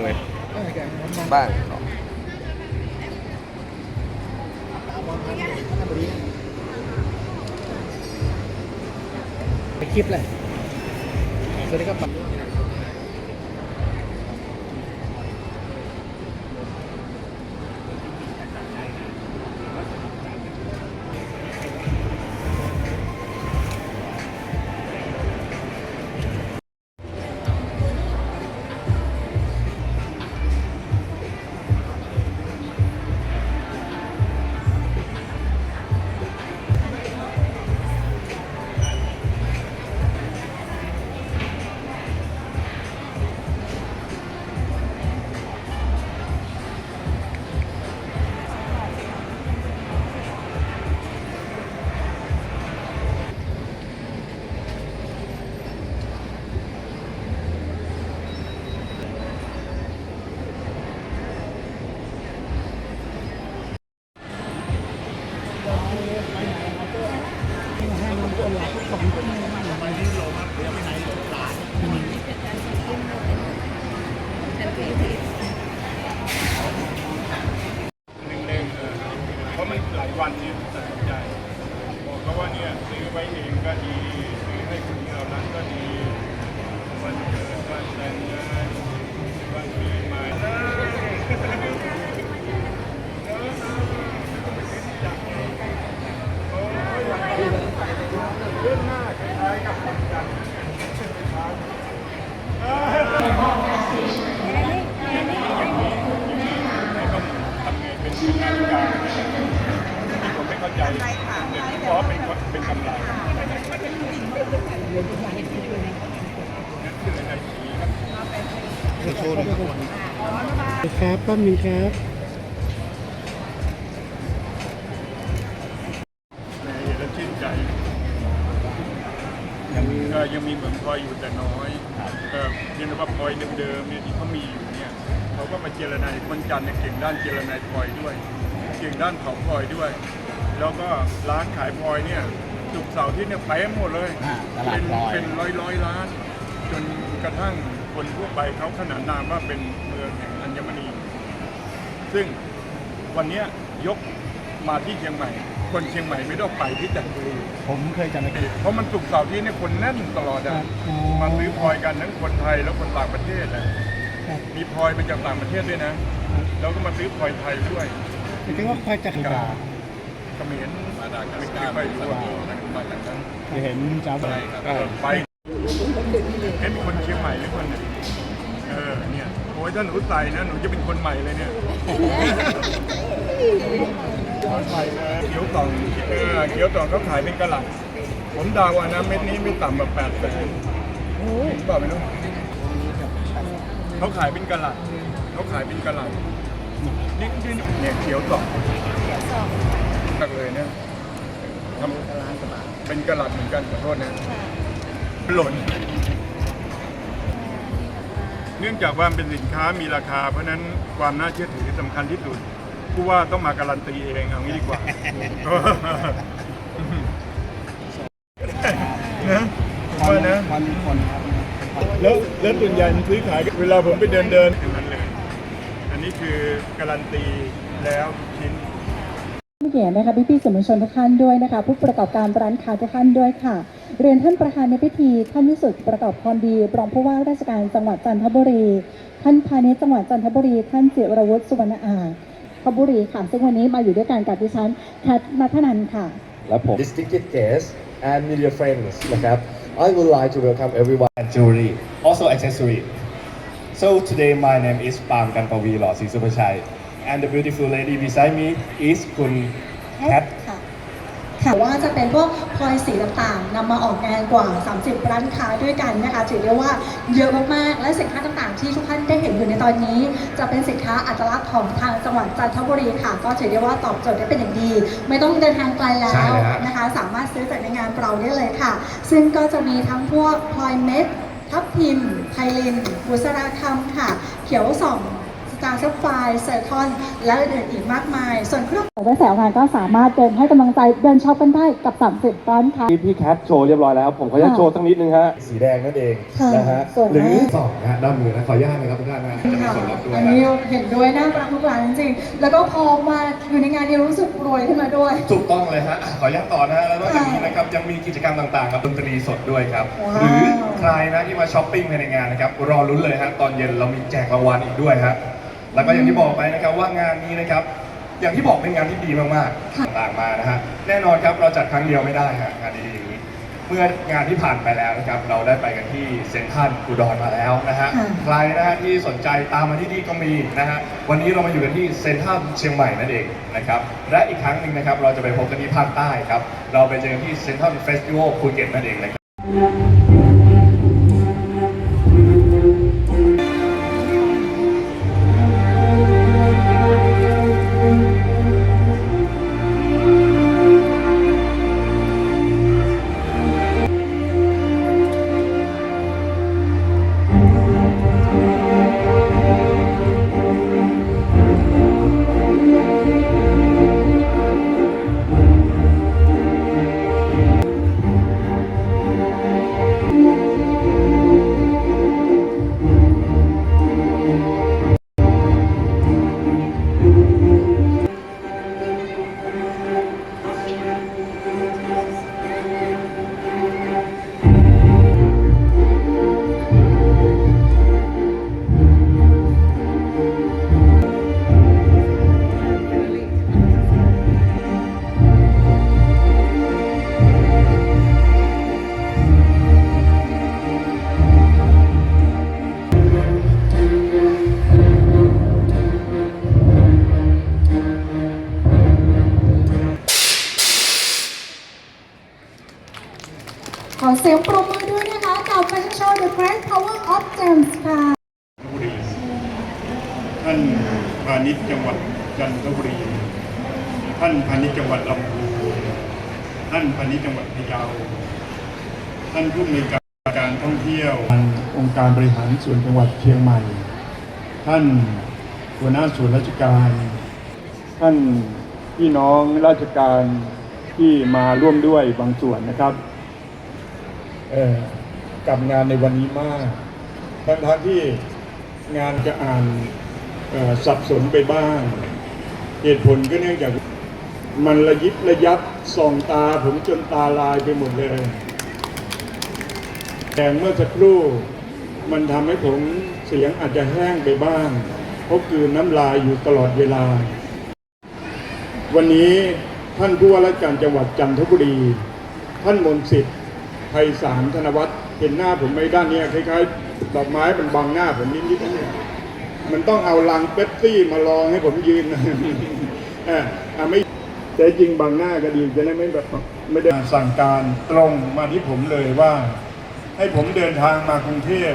người ba người đó. cái clip này rồi đấy các bạn ไว้เองก็ดีซื้อให้คนเหล่านั้นก็ดีวันเกิดวันแต่งงานวันปีใหม่ ครับแป๊บนึงครับ แหมเห็นแล้วชื่นใจยังเอ่อยังมีเหมือนพลอยอยู่แต่น้อยเออเพียงแต่ว่าพลอยเดิมๆเนี่ยที่เขามีอยู่เนี่ยเขาก็มาเจรนายคนจันทร์เนี่ยเก่งด้านเจรนายพลอยด้วย เก่งด้านเผาพลอยด้วย แล้วก็ร้านขายพลอยเนี่ยสุกร์เสาร์อาที่เนี่ยไปหมดเลยอ่าตลาดเป็นพลอย เป็นร้อยร้อยๆล้าน จนกระทั่งคนทั่วไปเขาขนานนามว่าเป็นเมืองแห่งอัญมณี ซึ่งวันเนี้ยยกมาที่เชียงใหม่ คนเชียงใหม่ไม่ต้องไปที่จันทบุรีผมเคยจำได้ เพราะมันสุกร์เสาร์อาที่เนี่ยคนแน่นตลอดอะอ๋อมาซื้อพลอยกันทั้งคนไทยแล้วคนต่างประเทศอะครับ มีพลอยมาจากต่างประเทศด้วยนะแล้วก็มาซื้อพลอยไทยด้วยจริงๆว่าควายจักรยานเขมรมาจากไม่เคยไปรู้ว่ามาจากนั้นจะเห็นจ้าบเออไปเห็นคนเชียงใหม่หรือคนไหนเออเนี่ยโอ้ยถ้าหนูใส่นะหนูจะเป็นคนใหม่เลยเนี่ยคนใหม่เลยเขียวกล่องเออเขียวกล่องเขาขายเป็นกะหลัดผมเดาว่านะเม็ดนี้ไม่ต่ำกว่าแปดแสนจริงเปล่าไม่รู้เขาขายเป็นกะหลัดเขาขายเป็นกะหลัดนี่นี่เนี่ยเขียวกล่องหนักเลยเนี่ยทำเป็นกะหลัดเหมือนกันขอโทษนะหล่น เนื่องจากว่ามันเป็นสินค้ามีราคา เพราะฉะนั้นความน่าเชื่อถือสำคัญที่สุดผู้ว่าต้องมาการันตีเองเอางี้ดีกว่า นะผมว่านะวันคนครับแล้วแล้วส่วนใหญ่มันซื้อขายกันเวลาผมไปเดินเดินอย่างนั้นเลย อันนี้คือการันตีแล้วชิ้น เกียรตินะคะพี่ๆสื่อมวลชนทุกท่านด้วยนะคะ ผู้ประกอบการร้านค้าทุกท่านด้วยค่ะ เรียนท่านประธานในพิธีท่านวิสุทธิ์ประกอบพรดีรองผู้ว่าราชการจังหวัดจันทบุรี ท่านพาณิชย์จังหวัดจันทบุรี ท่านจิรวุฒิสุวรรณอาจทบุรีค่ะซึ่งวันนี้มาอยู่ด้วยกันกับดิฉันแคทนัทนันท์ค่ะ และผม distinguished guests and media friends นะครับ I would like to welcome everyone and jewelry, also accessory. So today my name is Pam Kanpavi Lorsi Superchai and the beautiful lady beside me is Kun Kat ค่ะค่ะว่าจะเป็นพวกพลอยสีต่างๆนำมาออกงานกว่า 30 ร้านค้าด้วยกันนะคะถือได้ว่าเยอะมากๆและสินค้าต่างๆ ที่ทุกท่านได้เห็นอยู่ในตอนนี้ จะเป็นสินค้าอัตลักษณ์ของทางจังหวัดจันทบุรีค่ะ ก็ถือได้ว่าตอบโจทย์ได้เป็นอย่างดี ไม่ต้องเดินทางไกลแล้วนะคะ สามารถซื้อจากในงานเราได้เลยค่ะ ซึ่งก็จะมีทั้งพวกพลอยเม็ดทับทิมไพลินบุษราคำค่ะ เขียวส่อง สตาร์ซับไฟเซอร์คอน และอื่นๆอีกมากมาย ส่วนเครื่องด้วยแสวงานก็สามารถเดินให้กำลังใจเดินช็อปกันได้กับ 30ร้านค้าพี่พี่แคทโชว์เรียบร้อยแล้ว ผมขออนุญาตค่ะโชว์สักนิดนึงฮะ สีแดงนั่นเองค่ะนะฮะสวยมากหรือสองนะฮะด้านมือนะขออนุญาตนะครับทุกท่านนะจะมีส่วนลดด้วยอันนะนี้เห็นด้วยน่ารักทุกร้านจริงๆแล้วก็พอมาอยู่ในงานนี้รู้สึกรวยขึ้นมาด้วยถูกต้องเลยฮะขออนุญาตต่อนะฮะแล้วนอกจากนี้นะครับยังมีกิจกรรมต่างๆกับดนตรีสดด้วยครับว้าวหรือใครนะที่มาช้อปปิ้งภายในงานนะครับรอลุ้นเลยฮะตอนเย็นเรามีแจกรางวัลอีกด้วยฮะ แล้วก็อย่างที่บอกไปนะครับว่างานนี้นะครับ อย่างที่บอกเป็นงานที่ดีมากๆต่างๆมานะฮะแน่นอนครับเราจัดครั้งเดียวไม่ได้ฮะงานดีๆอย่างนี้ เมื่องานที่ผ่านไปแล้วนะครับ เราได้ไปกันที่เซ็นทรัลอุดรมาแล้วนะฮะค่ะ ใครนะฮะที่สนใจตามมาที่นี่ก็มีนะฮะวันนี้เรามาอยู่กันที่เซ็นทรัลเชียงใหม่นั่นเองนะครับและอีกครั้งหนึ่งนะครับเราจะไปพบกันที่ภาคใต้ครับเราไปเจอกันที่เซ็นทรัลเฟสติวัลภูเก็ตนั่นเองนะครับข พาณิชย์จังหวัดลำพูนท่านพาณิชย์จังหวัดพะเยา ท่านผู้อำนวยการการท่องเที่ยวองค์การบริหารส่วนจังหวัดเชียงใหม่ ท่านหัวหน้าส่วนราชการ ท่านพี่น้องราชการที่มาร่วมด้วยบางส่วนนะครับกับงานในวันนี้มากทั้งทั้งที่งานจะอ่านสับสนไปบ้าง เหตุผลก็เนื่องจาก มันระยิบระยับส่องตาผมจนตาลายไปหมดเลย แต่เมื่อสักครู่มันทำให้ผมเสียงอาจจะแห้งไปบ้าง เพราะกลืนน้ำลายอยู่ตลอดเวลา วันนี้ท่านผู้ว่าราชการจังหวัดจันทบุรี ท่านมนต์สิทธิ์ไพศาลธนวัฒน์เห็นหน้าผมไหมด้านเนี้ยคล้ายๆดอกไม้มันบังหน้าผมนิดๆนี่มันต้องเอาลังเป๊ปซี่มาลองให้ผมยืนอ่ออะไม่ แต่จริงบังหน้าก็ดีจะได้ไม่แบบไม่ได้สั่งการตรงมาที่ผมเลยว่า ให้ผมเดินทางมากรุงเทพ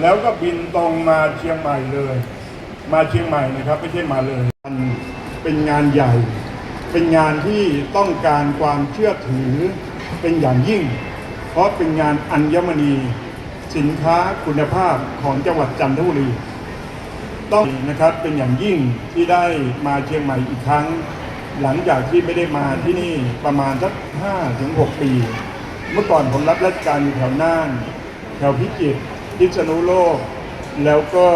แล้วก็บินตรงมาเชียงใหม่เลย มาเชียงใหม่นะครับไม่ใช่มาเลยมันเป็นงานใหญ่ เป็นงานที่ต้องการความเชื่อถือเป็นอย่างยิ่ง เพราะเป็นงานอัญมณี สินค้าคุณภาพของจังหวัดจันทบุรี ต้องนะครับเป็นอย่างยิ่งที่ได้มาเชียงใหม่อีกครั้ง หลังจากที่ไม่ได้มาที่นี่ประมาณสักห้าถึงหกปี เมื่อก่อนผมรับราชการอยู่แถวน่าน แถวพิจิตรพิษณุโลก แล้วก็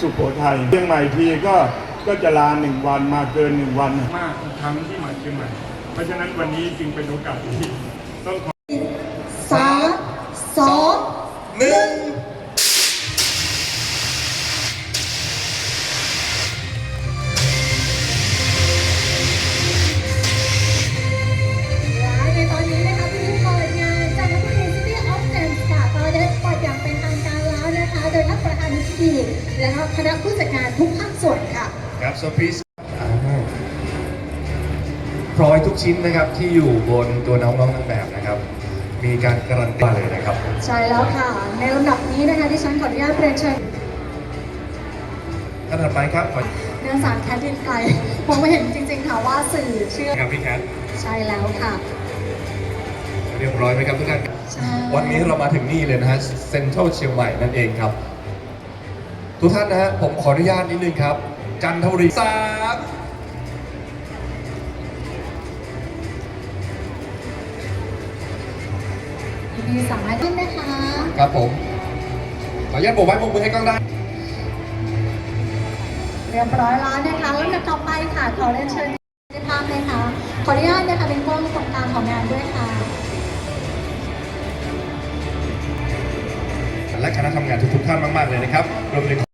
สุโขทัยเชียงใหม่ทีก็ก็จะลาหนึ่งวันมาเกินหนึ่งวันมากทุกครั้งที่มาเชียงใหม่ เพราะฉะนั้นวันนี้จึงเป็นโอกาสที่ต้องขอสามสองหนึ่ง โดยท่านประธานธิบดีและก็คณะผู้จัดการทุกภาคส่วนค่ะ ครับ so please พลอยทุกชิ้นนะครับที่อยู่บนตัวน้องๆนางแบบนะครับ มีการการันตีมาเลยนะครับ ใช่แล้วค่ะ ในลำดับนี้นะคะที่ฉันขออนุญาตเรียนเชิญท่านถัดไปครับขอเนื้อสารแคทดินไกลมองไม่เห็นจริงๆค่ะว่าสื่อเชื่อครับพี่แคทใช่แล้วค่ะ เรียบร้อยไหมครับทุกท่าน ใช่วันนี้เรามาถึงนี่เลยนะฮะเซ็นทรัลเชียงใหม่นั่นเองครับ ทุกท่านนะฮะผมขออนุญาตนิดนึงครับ จันทบุรีสามมีสามารถขึ้นนะคะ ครับผม ขออนุญาตโบกไม้โบกมือให้กล้องได้ เรียบร้อยแล้วนะคะลำดับต่อไปค่ะขอเรียนเชิญในภาพเลยค่ะขออนุญาตนะคะเป็นกล้องตรงกลางของงานด้วยค่ะ และคณะทำงานทุกๆท่านมากๆเลยนะครับรวมถึง